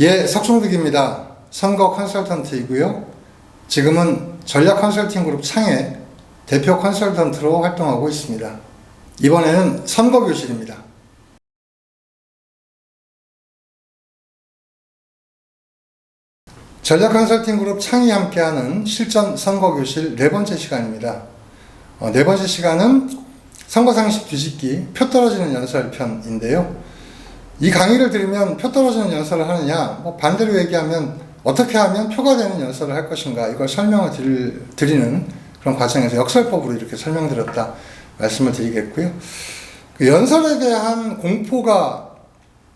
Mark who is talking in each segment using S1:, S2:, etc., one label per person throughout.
S1: 예, 석종득입니다. 선거 컨설턴트이고요. 지금은 전략 컨설팅 그룹 창의 대표 컨설턴트로 활동하고 있습니다. 이번에는 선거 교실입니다. 전략 컨설팅 그룹 창이 함께하는 실전 선거 교실 네 번째 시간입니다. 어, 네 번째 시간은 선거 상식 뒤집기 표 떨어지는 연설 편인데요. 이 강의를 들으면 표 떨어지는 연설을 하느냐, 뭐 반대로 얘기하면 어떻게 하면 표가 되는 연설을 할 것인가, 이걸 설명을 드릴, 드리는 그런 과정에서 역설법으로 이렇게 설명드렸다 말씀을 드리겠고요. 그 연설에 대한 공포가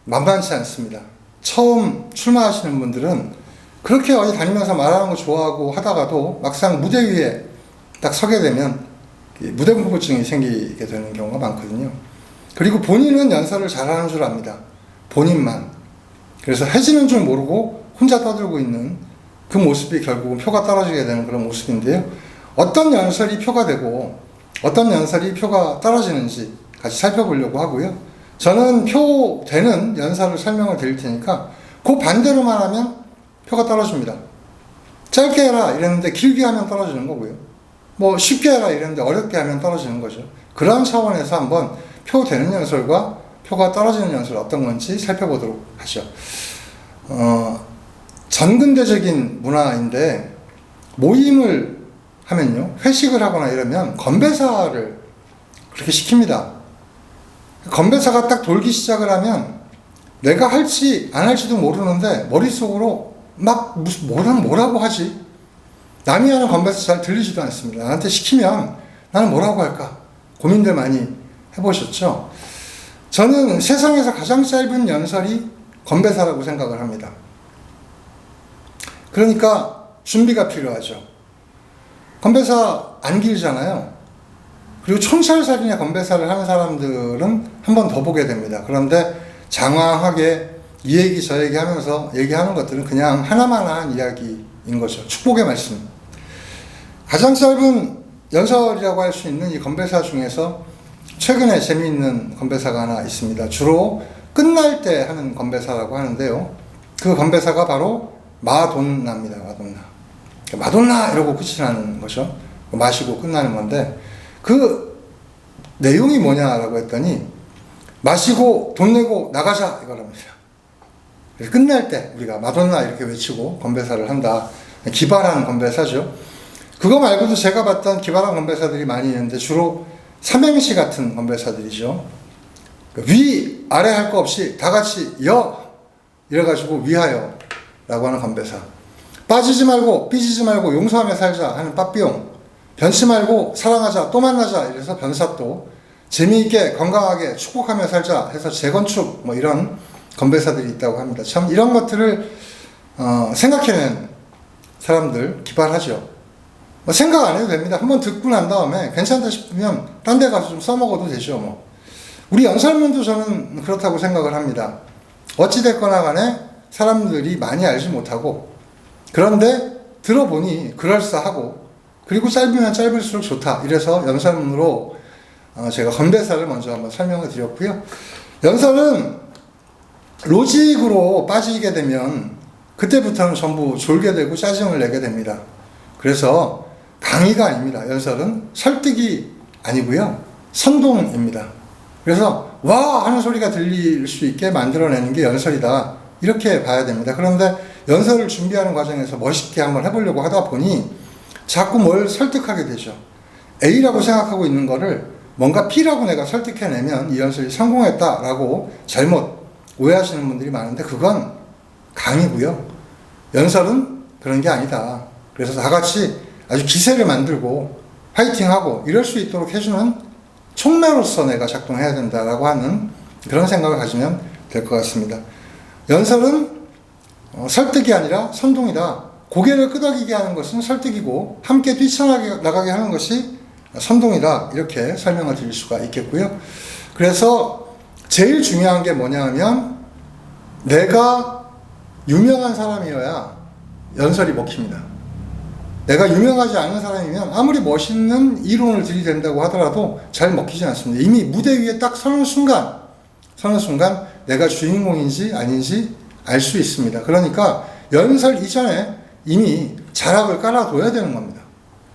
S1: 만만치 않습니다. 처음 출마하시는 분들은 그렇게 어디 다니면서 말하는 거 좋아하고 하다가도 막상 무대 위에 딱 서게 되면 이 무대 공포증이 생기게 되는 경우가 많거든요. 그리고 본인은 연설을 잘하는 줄 압니다. 본인만. 그래서 해지는 줄 모르고 혼자 떠들고 있는 그 모습이 결국은 표가 떨어지게 되는 그런 모습인데요. 어떤 연설이 표가 되고 어떤 연설이 표가 떨어지는지 같이 살펴보려고 하고요. 저는 표 되는 연설을 설명을 드릴 테니까 그 반대로만 하면 표가 떨어집니다. 짧게 해라 이랬는데 길게 하면 떨어지는 거고요. 뭐 쉽게 해라 이랬는데 어렵게 하면 떨어지는 거죠. 그런 차원에서 한번 표 되는 연설과 표가 떨어지는 연설 어떤 건지 살펴보도록 하죠. 어, 전근대적인 문화인데 모임을 하면요 회식을 하거나 이러면 건배사를 그렇게 시킵니다. 건배사가 딱 돌기 시작을 하면 내가 할지 안 할지도 모르는데 머릿속으로 막 무슨 뭐라 뭐라고 하지 남이 하는 건배사 잘 들리지도 않습니다. 나한테 시키면 나는 뭐라고 할까 고민들 많이 해보셨죠? 저는 세상에서 가장 짧은 연설이 건배사라고 생각을 합니다. 그러니까 준비가 필요하죠. 건배사 안 길잖아요. 그리고 총찰살인의 건배사를 하는 사람들은 한 번 더 보게 됩니다. 그런데 장황하게 이 얘기 저 얘기 하면서 얘기하는 것들은 그냥 하나만한 이야기인 거죠. 축복의 말씀. 가장 짧은 연설이라고 할 수 있는 이 건배사 중에서 최근에 재미있는 건배사가 하나 있습니다. 주로 끝날 때 하는 건배사라고 하는데요. 그 건배사가 바로 마돈나입니다. 마돈나. 마돈나 이러고 끝이 나는 거죠. 마시고 끝나는 건데 그 내용이 뭐냐라고 했더니 마시고 돈 내고 나가자 이거랍니다. 끝날 때 우리가 마돈나 이렇게 외치고 건배사를 한다. 기발한 건배사죠. 그거 말고도 제가 봤던 기발한 건배사들이 많이 있는데 주로 삼행시 같은 건배사들이죠. 위 아래 할 거 없이 다 같이 여 이래가지고 위하여 라고 하는 건배사. 빠지지 말고 삐지지 말고 용서하며 살자 하는 빠삐용. 변치 말고 사랑하자 또 만나자 이래서 변사또. 재미있게 건강하게 축복하며 살자 해서 재건축 뭐 이런 건배사들이 있다고 합니다. 참 이런 것들을 어, 생각해낸 사람들 기발하죠. 뭐 생각 안 해도 됩니다. 한번 듣고 난 다음에 괜찮다 싶으면 딴 데 가서 좀 써먹어도 되죠. 뭐. 우리 연설문도 저는 그렇다고 생각을 합니다. 어찌됐거나 간에 사람들이 많이 알지 못하고 그런데 들어보니 그럴싸하고 그리고 짧으면 짧을수록 좋다. 이래서 연설문으로 어, 제가 건배사를 먼저 한번 설명을 드렸고요. 연설은 로직으로 빠지게 되면 그때부터는 전부 졸게 되고 짜증을 내게 됩니다. 그래서 강의가 아닙니다. 연설은 설득이 아니고요. 선동입니다. 그래서 와 하는 소리가 들릴 수 있게 만들어내는 게 연설이다. 이렇게 봐야 됩니다. 그런데 연설을 준비하는 과정에서 멋있게 한번 해보려고 하다 보니 자꾸 뭘 설득하게 되죠. A라고 생각하고 있는 거를 뭔가 B라고 내가 설득해내면 이 연설이 성공했다라고 잘못 오해하시는 분들이 많은데 그건 강의고요. 연설은 그런 게 아니다. 그래서 다 같이 아주 기세를 만들고 파이팅하고 이럴 수 있도록 해주는 촉매로서 내가 작동해야 된다라고 하는 그런 생각을 가지면 될 것 같습니다. 연설은 어, 설득이 아니라 선동이다. 고개를 끄덕이게 하는 것은 설득이고 함께 뛰쳐나가게 하는 것이 선동이다. 이렇게 설명을 드릴 수가 있겠고요. 그래서 제일 중요한 게 뭐냐 하면 내가 유명한 사람이어야 연설이 먹힙니다. 내가 유명하지 않은 사람이면 아무리 멋있는 이론을 들이댄다고 하더라도 잘 먹히지 않습니다. 이미 무대 위에 딱 서는 순간 서는 순간 내가 주인공인지 아닌지 알 수 있습니다. 그러니까 연설 이전에 이미 자락을 깔아둬야 되는 겁니다.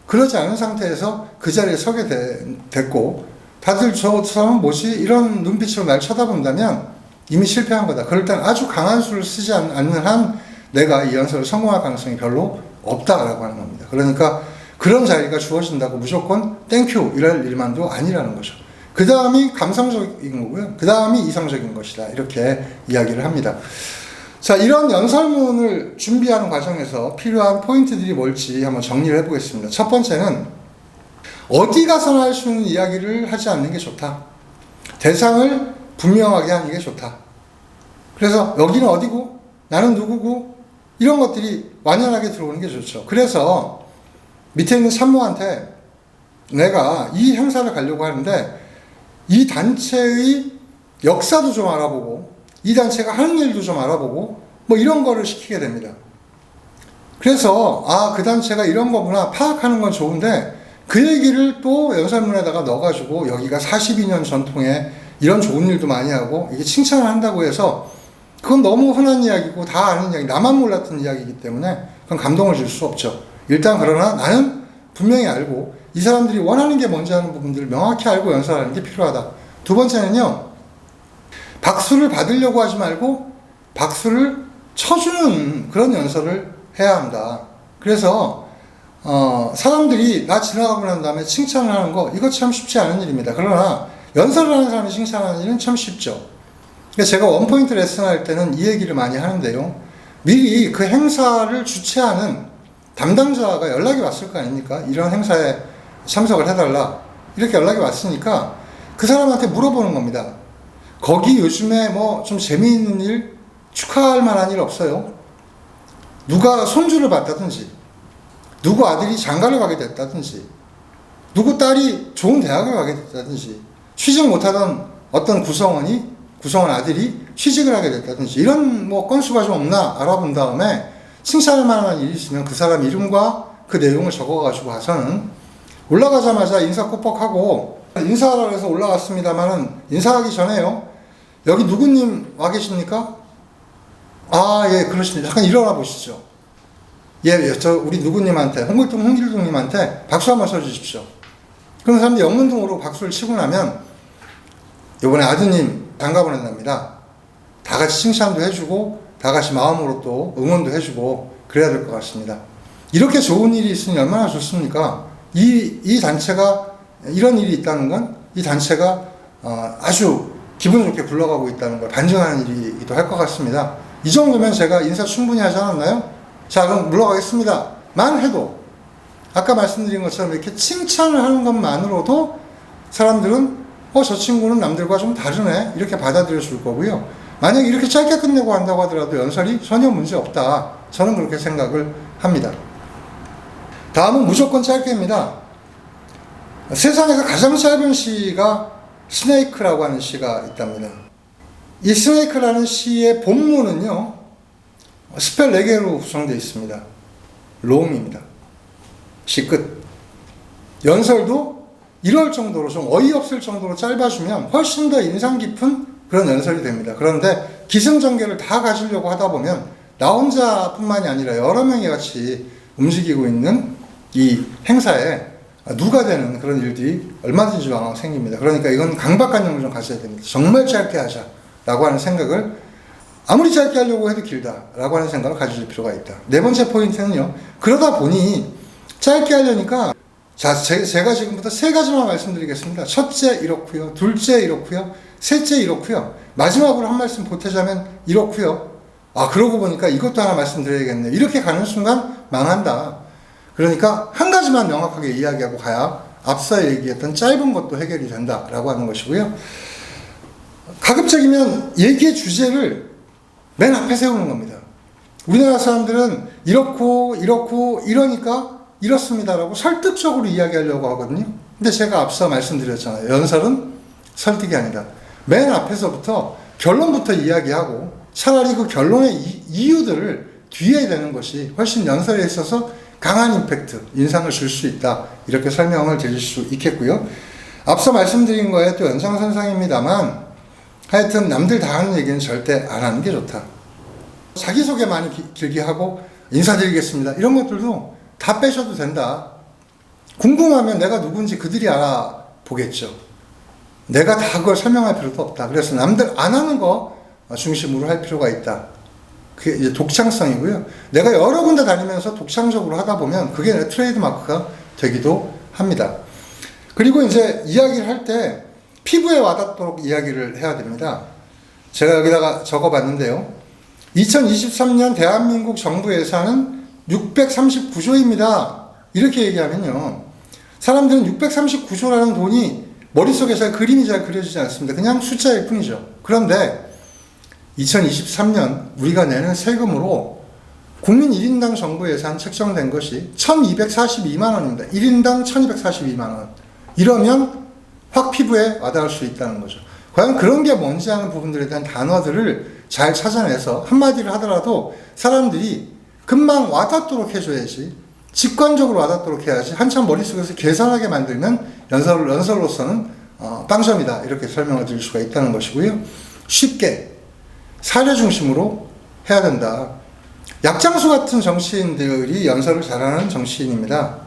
S1: 그러지 않은 상태에서 그 자리에 서게 되, 됐고 다들 저 사람은 뭐지 이런 눈빛으로 날 쳐다본다면 이미 실패한 거다. 그럴 땐 아주 강한 수를 쓰지 않- 않는 한 내가 이 연설을 성공할 가능성이 별로 없다라고 하는 겁니다. 그러니까 그런 자리가 주어진다고 무조건 땡큐 이럴 일만도 아니라는 거죠. 그 다음이 감성적인 거고요. 그 다음이 이성적인 것이다. 이렇게 이야기를 합니다. 자, 이런 연설문을 준비하는 과정에서 필요한 포인트들이 뭘지 한번 정리를 해보겠습니다. 첫 번째는 어디 가서나 할 수 있는 이야기를 하지 않는 게 좋다. 대상을 분명하게 하는 게 좋다. 그래서 여기는 어디고, 나는 누구고, 이런 것들이 완연하게 들어오는 게 좋죠. 그래서 밑에 있는 산모한테 내가 이 행사를 가려고 하는데 이 단체의 역사도 좀 알아보고 이 단체가 하는 일도 좀 알아보고 뭐 이런 거를 시키게 됩니다. 그래서 아 그 단체가 이런 거구나 파악하는 건 좋은데 그 얘기를 또 연설문에다가 넣어가지고 여기가 42년 전통의 이런 좋은 일도 많이 하고 이게 칭찬을 한다고 해서 그건 너무 흔한 이야기고 다 아는 이야기 나만 몰랐던 이야기이기 때문에 그건 감동을 줄 수 없죠. 일단 그러나 나는 분명히 알고 이 사람들이 원하는 게 뭔지 하는 부분들을 명확히 알고 연설하는 게 필요하다. 두 번째는요. 박수를 받으려고 하지 말고 박수를 쳐주는 그런 연설을 해야 한다. 그래서 어, 사람들이 나 지나가고 난 다음에 칭찬을 하는 거 이거 참 쉽지 않은 일입니다. 그러나 연설을 하는 사람이 칭찬하는 일은 참 쉽죠. 제가 원포인트 레슨 할 때는 이 얘기를 많이 하는데요. 미리 그 행사를 주최하는 담당자가 연락이 왔을 거 아닙니까? 이런 행사에 참석을 해달라. 이렇게 연락이 왔으니까 그 사람한테 물어보는 겁니다. 거기 요즘에 뭐 좀 재미있는 일, 축하할 만한 일 없어요? 누가 손주를 봤다든지, 누구 아들이 장가를 가게 됐다든지, 누구 딸이 좋은 대학을 가게 됐다든지, 취직 못하던 어떤 구성원이, 구성원 아들이 취직을 하게 됐다든지, 이런 뭐 건수가 좀 없나 알아본 다음에 칭찬할 만한 일이 있으면 그 사람 이름과 그 내용을 적어가지고 가서는 올라가자마자 인사 꼬뻑하고 인사하라 해서 올라갔습니다만은 인사하기 전에요. 여기 누구님 와 계십니까? 아, 예, 그러십니다. 잠깐 일어나 보시죠. 예, 예, 저 우리 누구님한테 홍길동 홍길동님한테 박수 한번 쳐주십시오. 그런 사람들이 영문동으로 박수를 치고 나면 이번에 아드님 장가 보낸답니다. 다 같이 칭찬도 해주고 다 같이 마음으로 또 응원도 해주고 그래야 될 것 같습니다. 이렇게 좋은 일이 있으니 얼마나 좋습니까? 이, 이 단체가 이런 일이 있다는 건 이 단체가 어, 아주 기분 좋게 굴러가고 있다는 걸 반증하는 일이기도 할 것 같습니다. 이 정도면 제가 인사 충분히 하지 않았나요? 자, 그럼 물러가겠습니다. 만 해도 아까 말씀드린 것처럼 이렇게 칭찬을 하는 것만으로도 사람들은 어, 저 친구는 남들과 좀 다르네. 이렇게 받아들여 줄 거고요. 만약 이렇게 짧게 끝내고 한다고 하더라도 연설이 전혀 문제 없다. 저는 그렇게 생각을 합니다. 다음은 무조건 짧게입니다. 세상에서 가장 짧은 시가 스네이크라고 하는 시가 있답니다. 이 스네이크라는 시의 본문은요, 스펠 4개로 구성되어 있습니다. 롱입니다. 시 끝. 연설도 이럴 정도로 좀 어이없을 정도로 짧아주면 훨씬 더 인상 깊은 그런 연설이 됩니다. 그런데 기승전결을 다 가지려고 하다 보면 나 혼자뿐만이 아니라 여러 명이 같이 움직이고 있는 이 행사에 누가 되는 그런 일들이 얼마든지 왕왕 생깁니다. 그러니까 이건 강박관념을 좀 가져야 됩니다. 정말 짧게 하자라고 하는 생각을 아무리 짧게 하려고 해도 길다라고 하는 생각을 가질 필요가 있다. 네 번째 포인트는요. 그러다 보니 짧게 하려니까 자, 제, 제가 지금부터 세 가지만 말씀드리겠습니다. 첫째 이렇고요. 둘째 이렇고요. 셋째 이렇고요. 마지막으로 한 말씀 보태자면 이렇고요. 아, 그러고 보니까 이것도 하나 말씀드려야겠네요. 이렇게 가는 순간 망한다. 그러니까 한 가지만 명확하게 이야기하고 가야 앞서 얘기했던 짧은 것도 해결이 된다라고 하는 것이고요. 가급적이면 얘기의 주제를 맨 앞에 세우는 겁니다. 우리나라 사람들은 이렇고 이렇고 이러니까 이렇습니다라고 설득적으로 이야기하려고 하거든요. 근데 제가 앞서 말씀드렸잖아요. 연설은 설득이 아니다. 맨 앞에서부터 결론부터 이야기하고 차라리 그 결론의 이, 이유들을 뒤에 되는 것이 훨씬 연설에 있어서 강한 임팩트, 인상을 줄 수 있다. 이렇게 설명을 드릴 수 있겠고요. 앞서 말씀드린 거에 또 연장선상입니다만 하여튼 남들 다 하는 얘기는 절대 안 하는 게 좋다. 자기소개 많이 기- 길게 하고 인사드리겠습니다. 이런 것들도 다 빼셔도 된다. 궁금하면 내가 누군지 그들이 알아보겠죠. 내가 다 그걸 설명할 필요도 없다. 그래서 남들 안 하는 거 중심으로 할 필요가 있다. 그게 이제 독창성이고요. 내가 여러 군데 다니면서 독창적으로 하다 보면 그게 내 트레이드 마크가 되기도 합니다. 그리고 이제 이야기를 할 때 피부에 와닿도록 이야기를 해야 됩니다. 제가 여기다가 적어 봤는데요. 2023년 대한민국 정부 예산은 639조입니다. 이렇게 얘기하면요. 사람들은 639조라는 돈이 머릿속에 잘 그림이 잘 그려지지 않습니다. 그냥 숫자일 뿐이죠. 그런데 2023년 우리가 내는 세금으로 국민 1인당 정부 예산 책정된 것이 1242만 원입니다. 1인당 1242만 원. 이러면 확 피부에 와닿을 수 있다는 거죠. 과연 그런 게 뭔지 하는 부분들에 대한 단어들을 잘 찾아내서 한마디를 하더라도 사람들이 금방 와닿도록 해줘야지 직관적으로 와닿도록 해야지 한참 머릿속에서 계산하게 만들면 연설, 연설로서는 어, 빵점이다 이렇게 설명을 드릴 수가 있다는 것이고요. 쉽게 사례 중심으로 해야 된다. 약장수 같은 정치인들이 연설을 잘하는 정치인입니다.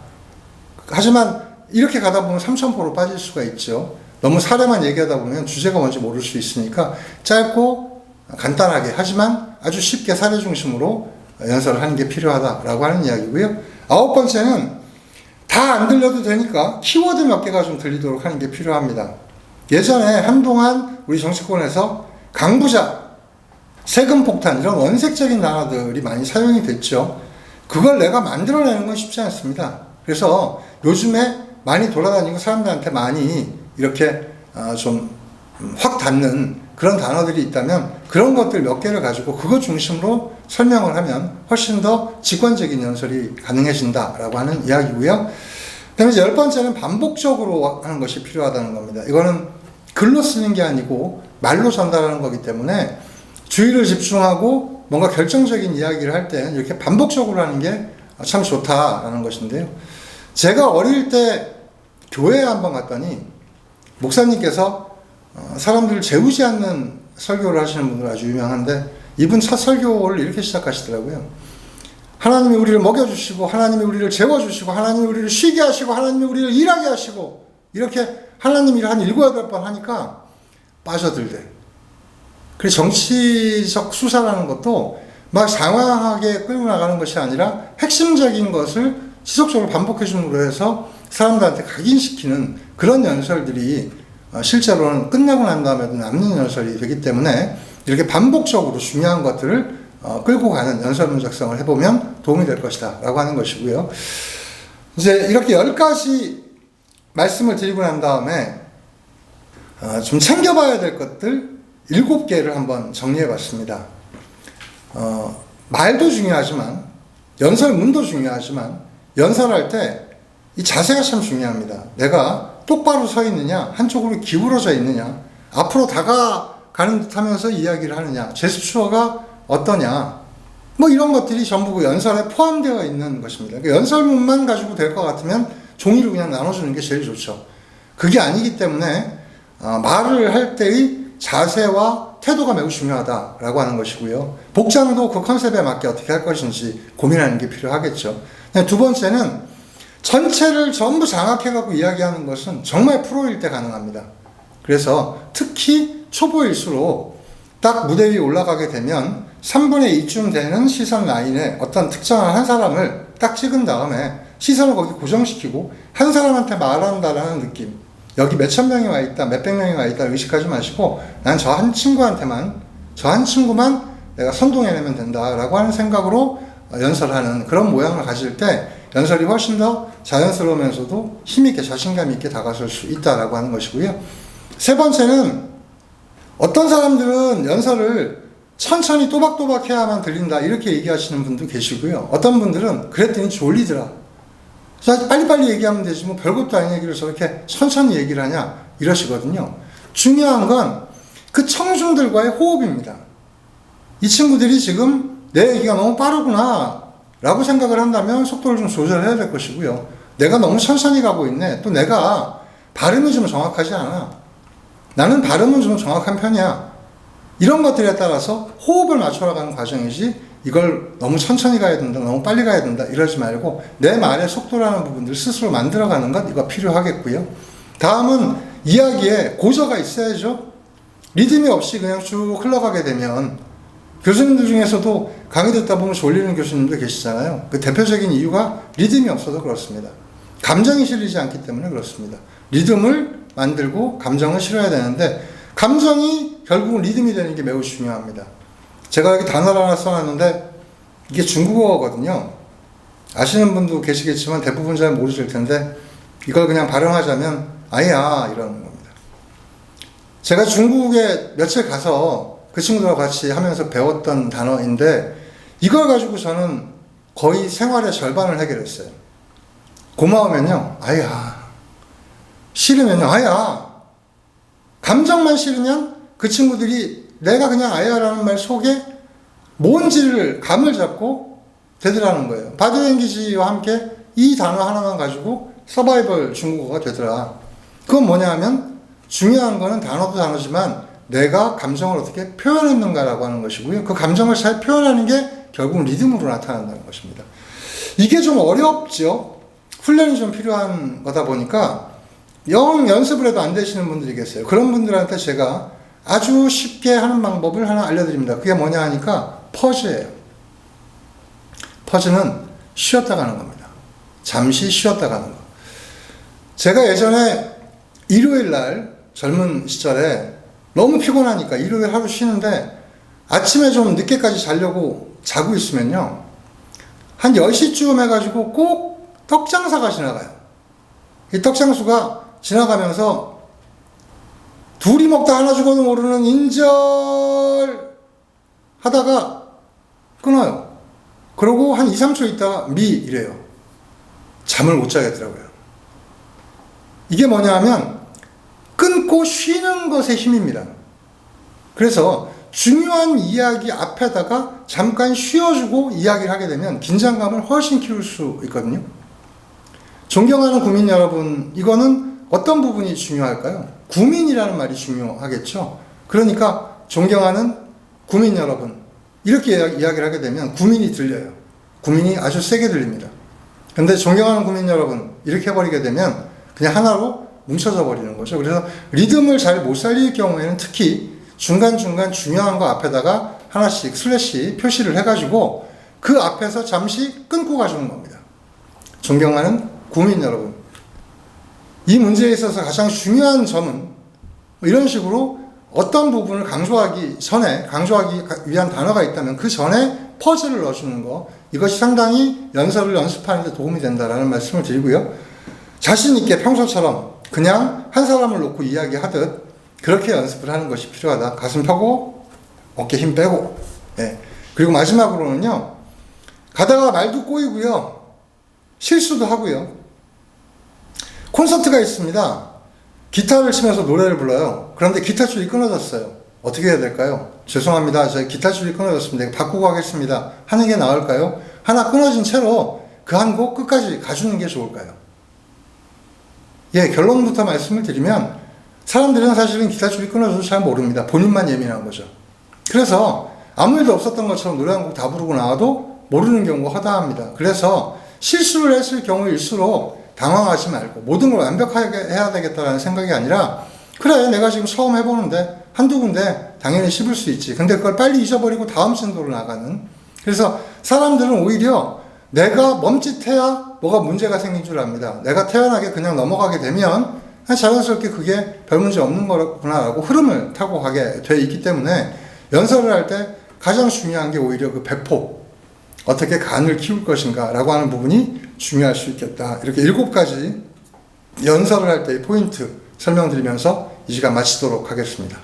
S1: 하지만 이렇게 가다 보면 삼천포로 빠질 수가 있죠. 너무 사례만 얘기하다 보면 주제가 뭔지 모를 수 있으니까 짧고 간단하게 하지만 아주 쉽게 사례 중심으로 연설을 하는 게 필요하다라고 하는 이야기고요. 아홉 번째는 다 안 들려도 되니까 키워드 몇 개가 좀 들리도록 하는 게 필요합니다. 예전에 한동안 우리 정치권에서 강부자, 세금 폭탄 이런 원색적인 단어들이 많이 사용이 됐죠. 그걸 내가 만들어내는 건 쉽지 않습니다. 그래서 요즘에 많이 돌아다니고 사람들한테 많이 이렇게 어, 좀확 닿는 그런 단어들이 있다면 그런 것들 몇 개를 가지고 그거 중심으로 설명을 하면 훨씬 더 직관적인 연설이 가능해진다라고 하는 이야기고요. 그다음에 열 번째는 반복적으로 하는 것이 필요하다는 겁니다. 이거는 글로 쓰는 게 아니고 말로 전달하는 거기 때문에 주의를 집중하고 뭔가 결정적인 이야기를 할 때는 이렇게 반복적으로 하는 게 참 좋다라는 것인데요. 제가 어릴 때 교회에 한번 갔더니 목사님께서 어, 사람들을 재우지 않는 설교를 하시는 분들 아주 유명한데 이분 첫 설교를 이렇게 시작하시더라고요. 하나님이 우리를 먹여주시고 하나님이 우리를 재워주시고 하나님이 우리를 쉬게 하시고 하나님이 우리를 일하게 하시고 이렇게 하나님 일을 한 일곱 여덟 번 하니까 빠져들대. 그래서 정치적 수사라는 것도 막 장황하게 끌고 나가는 것이 아니라 핵심적인 것을 지속적으로 반복해 줌으로 해서 사람들한테 각인시키는 그런 연설들이 어, 실제로는 끝나고 난 다음에도 남는 연설이 되기 때문에 이렇게 반복적으로 중요한 것들을 어, 끌고 가는 연설 문 작성을 해보면 도움이 될 것이다 라고 하는 것이고요. 이제 이렇게 열 가지 말씀을 드리고 난 다음에 어, 좀 챙겨봐야 될 것들 일곱 개를 한번 정리해 봤습니다. 어, 말도 중요하지만 연설문도 중요하지만 연설할 때 이 자세가 참 중요합니다. 내가 똑바로 서 있느냐, 한쪽으로 기울어져 있느냐, 앞으로 다가가는 듯 하면서 이야기를 하느냐, 제스처가 어떠냐, 뭐 이런 것들이 전부 그 연설에 포함되어 있는 것입니다. 그러니까 연설문만 가지고 될 것 같으면 종이를 그냥 나눠주는 게 제일 좋죠. 그게 아니기 때문에 어, 말을 할 때의 자세와 태도가 매우 중요하다라고 하는 것이고요. 복장도 그 컨셉에 맞게 어떻게 할 것인지 고민하는 게 필요하겠죠. 두 번째는 전체를 전부 장악해갖고 이야기하는 것은 정말 프로일 때 가능합니다. 그래서 특히 초보일수록 딱 무대 위에 올라가게 되면 3분의 2쯤 되는 시선 라인에 어떤 특정한 한 사람을 딱 찍은 다음에 시선을 거기 고정시키고 한 사람한테 말한다라는 느낌. 여기 몇천 명이 와 있다, 몇백 명이 와 있다 의식하지 마시고 난 저 한 친구한테만, 저 한 친구만 내가 선동해내면 된다라고 하는 생각으로 연설하는 그런 모양을 가질 때 연설이 훨씬 더 자연스러우면서도 힘있게 자신감 있게 다가설 수 있다라고 하는 것이고요. 세 번째는 어떤 사람들은 연설을 천천히 또박또박 해야만 들린다 이렇게 얘기하시는 분도 계시고요. 어떤 분들은 그랬더니 졸리더라. 자, 빨리빨리 얘기하면 되지 뭐 별것도 아닌 얘기를 저렇게 천천히 얘기를 하냐 이러시거든요. 중요한 건 그 청중들과의 호흡입니다. 이 친구들이 지금 내 얘기가 너무 빠르구나 라고 생각을 한다면 속도를 좀 조절해야 될 것이고요. 내가 너무 천천히 가고 있네. 또 내가 발음이 좀 정확하지 않아. 나는 발음은 좀 정확한 편이야. 이런 것들에 따라서 호흡을 맞춰나가는 과정이지 이걸 너무 천천히 가야 된다, 너무 빨리 가야 된다 이러지 말고 내 말의 속도라는 부분들 스스로 만들어가는 것 이거 필요하겠고요. 다음은 이야기에 고저가 있어야죠. 리듬이 없이 그냥 쭉 흘러가게 되면 교수님들 중에서도 강의 듣다 보면 졸리는 교수님도 계시잖아요. 그 대표적인 이유가 리듬이 없어서 그렇습니다. 감정이 실리지 않기 때문에 그렇습니다. 리듬을 만들고 감정을 실어야 되는데 감정이 결국은 리듬이 되는 게 매우 중요합니다. 제가 여기 단어를 하나 써놨는데 이게 중국어거든요. 아시는 분도 계시겠지만 대부분 잘 모르실 텐데 이걸 그냥 발음하자면 아야 이러는 겁니다. 제가 중국에 며칠 가서 그 친구들과 같이 하면서 배웠던 단어인데 이걸 가지고 저는 거의 생활의 절반을 해결했어요. 고마우면요, 아야. 싫으면요, 아야. 감정만 싫으면 그 친구들이 내가 그냥 아야라는 말 속에 뭔지를 감을 잡고 되더라는 거예요. 바디랭귀지와 함께 이 단어 하나만 가지고 서바이벌 중국어가 되더라. 그건 뭐냐 하면 중요한 거는 단어도 단어지만 내가 감정을 어떻게 표현했는가라고 하는 것이고요. 그 감정을 잘 표현하는 게 결국 리듬으로 나타난다는 것입니다. 이게 좀 어렵죠. 훈련이 좀 필요한 거다 보니까 영 연습을 해도 안 되시는 분들이 계세요. 그런 분들한테 제가 아주 쉽게 하는 방법을 하나 알려드립니다. 그게 뭐냐 하니까 퍼즈예요. 퍼즈는 쉬었다 가는 겁니다. 잠시 쉬었다 가는 거. 제가 예전에 일요일 날 젊은 시절에 너무 피곤하니까 일요일 하루 쉬는데 아침에 좀 늦게까지 자려고 자고 있으면요. 한 10시쯤 해가지고 꼭 떡장사가 지나가요. 이 떡장수가 지나가면서 둘이 먹다 하나 죽어도 모르는 인절 하다가 끊어요. 그러고 한 2, 3초 있다가 미 이래요. 잠을 못 자겠더라고요. 이게 뭐냐 하면 끊고 쉬는 것의 힘입니다. 그래서 중요한 이야기 앞에다가 잠깐 쉬어주고 이야기를 하게 되면 긴장감을 훨씬 키울 수 있거든요. 존경하는 국민 여러분, 이거는 어떤 부분이 중요할까요? 국민이라는 말이 중요하겠죠. 그러니까 존경하는 국민 여러분, 이렇게 이야기를 하게 되면 국민이 들려요. 국민이 아주 세게 들립니다. 근데 존경하는 국민 여러분, 이렇게 해버리게 되면 그냥 하나로 뭉쳐져 버리는 거죠. 그래서 리듬을 잘 못 살릴 경우에는 특히 중간중간 중요한 거 앞에다가 하나씩 슬래시 표시를 해가지고 그 앞에서 잠시 끊고 가주는 겁니다. 존경하는 국민 여러분. 이 문제에 있어서 가장 중요한 점은 뭐 이런 식으로 어떤 부분을 강조하기 전에, 강조하기 위한 단어가 있다면 그 전에 퍼즐을 넣어주는 거, 이것이 상당히 연설을 연습하는 데 도움이 된다라는 말씀을 드리고요. 자신있게 평소처럼 그냥 한 사람을 놓고 이야기하듯 그렇게 연습을 하는 것이 필요하다. 가슴 펴고, 어깨 힘 빼고, 예. 그리고 마지막으로는요, 가다가 말도 꼬이고요, 실수도 하고요, 콘서트가 있습니다. 기타를 치면서 노래를 불러요. 그런데 기타 줄이 끊어졌어요. 어떻게 해야 될까요? 죄송합니다. 저 기타 줄이 끊어졌습니다. 바꾸고 하겠습니다. 하는 게 나을까요? 하나 끊어진 채로 그 한 곡 끝까지 가주는 게 좋을까요? 예, 결론부터 말씀을 드리면 사람들은 사실은 기타 줄이 끊어져도 잘 모릅니다. 본인만 예민한 거죠. 그래서 아무 일도 없었던 것처럼 노래 한 곡 다 부르고 나와도 모르는 경우가 허다합니다. 그래서 실수를 했을 경우일수록 당황하지 말고 모든 걸 완벽하게 해야 되겠다라는 생각이 아니라 그래 내가 지금 처음 해보는데 한두 군데 당연히 씹을 수 있지 근데 그걸 빨리 잊어버리고 다음 진도로 나가는 그래서 사람들은 오히려 내가 멈칫해야 뭐가 문제가 생긴 줄 압니다 내가 태연하게 그냥 넘어가게 되면 자연스럽게 그게 별 문제 없는 거구나라고 흐름을 타고 가게 돼 있기 때문에 연설을 할 때 가장 중요한 게 오히려 그 배포 어떻게 간을 키울 것인가 라고 하는 부분이 중요할 수 있겠다. 이렇게 일곱 가지 연설을 할 때의 포인트 설명드리면서 이 시간 마치도록 하겠습니다.